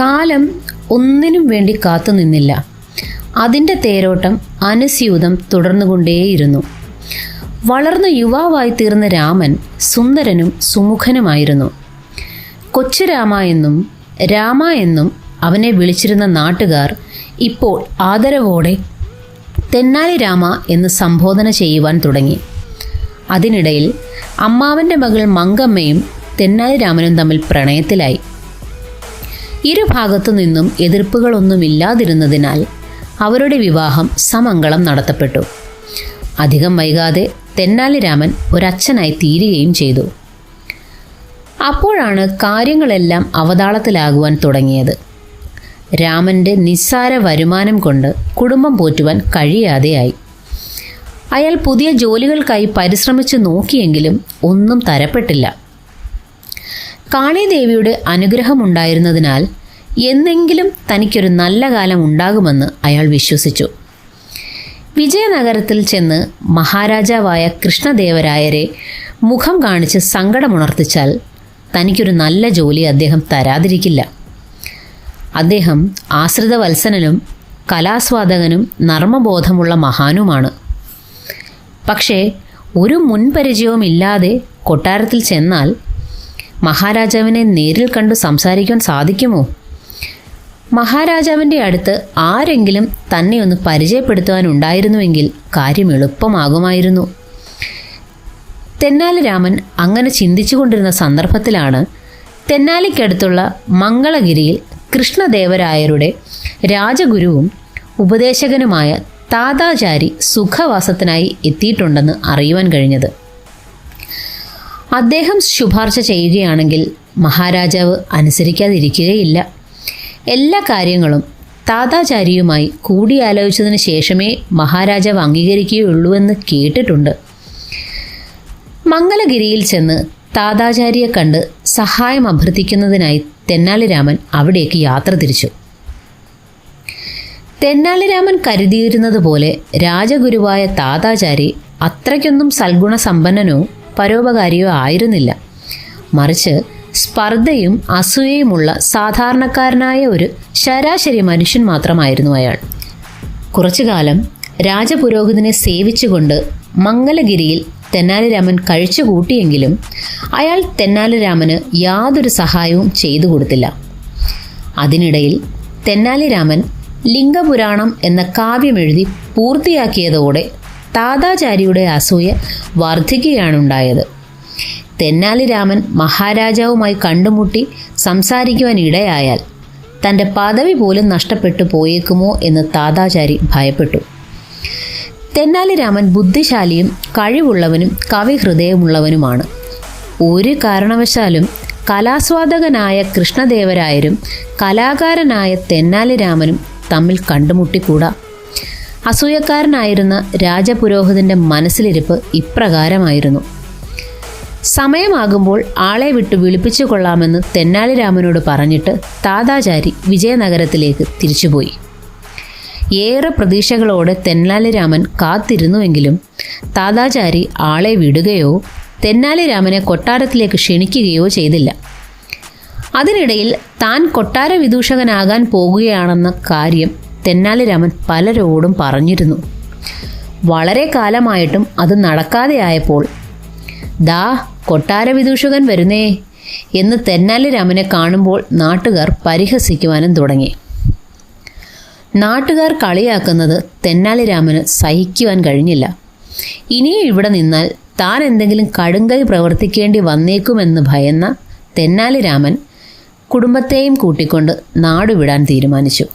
കാലം ഒന്നിനും വേണ്ടി കാത്തുനിന്നില്ല. അതിന്റെ തേരോട്ടം അനുസ്യൂതം തുടർന്നുകൊണ്ടേയിരുന്നു. വളർന്ന യുവാവായി തീർന്ന രാമൻ സുന്ദരനും സുമുഖനുമായിരുന്നു. കൊച്ചു രാമ എന്നും രാമ എന്നും അവനെ വിളിച്ചിരുന്ന നാട്ടുകാർ ഇപ്പോൾ ആദരവോടെ തെന്നാലി രാമ എന്ന് സംബോധന ചെയ്യുവാൻ തുടങ്ങി. അതിനിടയിൽ അമ്മാവന്റെ മകൾ മങ്കമ്മയും തെന്നാലി രാമനും തമ്മിൽ പ്രണയത്തിലായി. ഇരുഭാഗത്തു നിന്നും എതിർപ്പുകളൊന്നുമില്ലാതിരുന്നതിനാൽ അവരുടെ വിവാഹം സമംഗളം നടത്തപ്പെട്ടു. അധികം വൈകാതെ തെന്നാലി രാമൻ ഒരച്ഛനായി തീരുകയും ചെയ്തു. അപ്പോഴാണ് കാര്യങ്ങളെല്ലാം അവതാളത്തിലാകുവാൻ തുടങ്ങിയത്. രാമന്റെ നിസ്സാര വരുമാനം കൊണ്ട് കുടുംബം പോറ്റുവാൻ കഴിയാതെയായി. അയാൾ പുതിയ ജോലികൾക്കായി പരിശ്രമിച്ചു നോക്കിയെങ്കിലും ഒന്നും തരപ്പെട്ടില്ല. കാളിദേവിയുടെ അനുഗ്രഹമുണ്ടായിരുന്നതിനാൽ എന്നെങ്കിലും തനിക്കൊരു നല്ല കാലം ഉണ്ടാകുമെന്ന് അയാൾ വിശ്വസിച്ചു. വിജയനഗരത്തിൽ ചെന്ന് മഹാരാജാവായ കൃഷ്ണദേവരായരെ മുഖം കാണിച്ച് സങ്കടമുണർത്തിച്ചാൽ തനിക്കൊരു നല്ല ജോലി അദ്ദേഹം തരാതിരിക്കില്ല. അദ്ദേഹം ആശ്രിതവത്സനനും കലാസ്വാദകനും നർമ്മബോധമുള്ള മഹാനുമാണ്. പക്ഷേ ഒരു മുൻപരിചയവുമില്ലാതെ കൊട്ടാരത്തിൽ ചെന്നാൽ മഹാരാജാവിനെ നേരിൽ കണ്ടു സംസാരിക്കാൻ സാധിക്കുമോ? മഹാരാജാവിന്റെ അടുത്ത് ആരെങ്കിലും തന്നെ ഒന്ന് പരിചയപ്പെടുത്തുവാനുണ്ടായിരുന്നുവെങ്കിൽ കാര്യം എളുപ്പമാകുമായിരുന്നു. തെന്നാലി രാമൻ അങ്ങനെ ചിന്തിച്ചുകൊണ്ടിരുന്ന സന്ദർഭത്തിലാണ് തെന്നാലിക്കടുത്തുള്ള മംഗളഗിരിയിൽ കൃഷ്ണദേവരായരുടെ രാജഗുരുവും ഉപദേശകനുമായ താതാചാരി സുഖവാസത്തിനായി എത്തിയിട്ടുണ്ടെന്ന് അറിയുവാൻ കഴിഞ്ഞത്. അദ്ദേഹം ശുപാർശ ചെയ്യുകയാണെങ്കിൽ മഹാരാജാവ് അനുസരിക്കാതിരിക്കുകയില്ല. എല്ലാ കാര്യങ്ങളും താതാചാരിയുമായി കൂടിയാലോചിച്ചതിന് ശേഷമേ മഹാരാജാവ് അംഗീകരിക്കുകയുള്ളൂ എന്ന് കേട്ടിട്ടുണ്ട്. മംഗലഗിരിയിൽ ചെന്ന് താതാചാരിയെ കണ്ട് സഹായം അഭ്യർത്ഥിക്കുന്നതിനായി തെന്നാലിരാമൻ അവിടേക്ക് യാത്ര തിരിച്ചു. തെന്നാലിരാമൻ കരുതിയിരുന്നത് പോലെ രാജഗുരുവായ താതാചാരി അത്രയ്ക്കൊന്നും സൽഗുണസമ്പന്നനോ പരോപകാരിയോ ആയിരുന്നില്ല. മറിച്ച് സ്പർദ്ധയും അസൂയയുമുള്ള സാധാരണക്കാരനായ ഒരു ശരാശരി മനുഷ്യൻ മാത്രമായിരുന്നു അയാൾ. കുറച്ചു കാലം രാജപുരോഹിതനെ സേവിച്ചുകൊണ്ട് മംഗലഗിരിയിൽ തെന്നാലിരാമൻ കഴിച്ചു കൂട്ടിയെങ്കിലും അയാൾ തെന്നാലിരാമന് യാതൊരു സഹായവും ചെയ്തു കൊടുത്തില്ല. അതിനിടയിൽ തെന്നാലിരാമൻ ലിംഗപുരാണം എന്ന കാവ്യമെഴുതി പൂർത്തിയാക്കിയതോടെ താതാചാരിയുടെ അസൂയ വർദ്ധിക്കുകയാണുണ്ടായത് തെന്നാലിരാമൻ മഹാരാജാവുമായി കണ്ടുമുട്ടി സംസാരിക്കുവാൻ ഇടയായാൽ തന്റെ പദവി പോലും നഷ്ടപ്പെട്ടു പോയേക്കുമോ എന്ന് താതാചാരി ഭയപ്പെട്ടു. തെന്നാലിരാമൻ ബുദ്ധിശാലിയും കഴിവുള്ളവനും കവിഹൃദയമുള്ളവനുമാണ്. ഒരു കാരണവശാലും കലാസ്വാദകനായ കൃഷ്ണദേവരായരും കലാകാരനായ തെന്നാലിരാമനും തമ്മിൽ കണ്ടുമുട്ടിക്കൂടാ. അസൂയക്കാരനായിരുന്ന രാജപുരോഹിതന്റെ മനസ്സിലിരിപ്പ് ഇപ്രകാരമായിരുന്നു. സമയമാകുമ്പോൾ ആളെ വിട്ട് വിളിപ്പിച്ചു കൊള്ളാമെന്ന് തെന്നാലിരാമനോട് പറഞ്ഞിട്ട് താതാചാരി വിജയനഗരത്തിലേക്ക് തിരിച്ചുപോയി. ഏറെ പ്രതീക്ഷകളോടെ തെന്നാലിരാമൻ കാത്തിരുന്നുവെങ്കിലും താതാചാരി ആളെ വിടുകയോ തെന്നാലിരാമനെ കൊട്ടാരത്തിലേക്ക് ക്ഷണിക്കുകയോ ചെയ്തില്ല. അതിനിടയിൽ താൻ കൊട്ടാര വിദൂഷകനാകാൻ പോകുകയാണെന്ന കാര്യം തെന്നാലിരാമൻ പലരോടും പറഞ്ഞിരുന്നു. വളരെ കാലമായിട്ടും അത് നടക്കാതെയായപ്പോൾ ദാ കൊട്ടാര വിദൂഷകൻ വരുന്നേ. എന്ന് തെന്നാലി രാമനെ കാണുമ്പോൾ നാട്ടുകാർ പരിഹസിക്കുവാനും തുടങ്ങി. നാട്ടുകാർ കളിയാക്കുന്നത് തെന്നാലി രാമന് സഹിക്കുവാൻ കഴിഞ്ഞില്ല. ഇനിയും ഇവിടെ നിന്നാൽ താൻ എന്തെങ്കിലും കടുങ്കൈ പ്രവർത്തിക്കേണ്ടി വന്നേക്കുമെന്ന് ഭയന്ന തെന്നാലി രാമൻ കുടുംബത്തെയും കൂട്ടിക്കൊണ്ട് നാടുവിടാൻ തീരുമാനിച്ചു.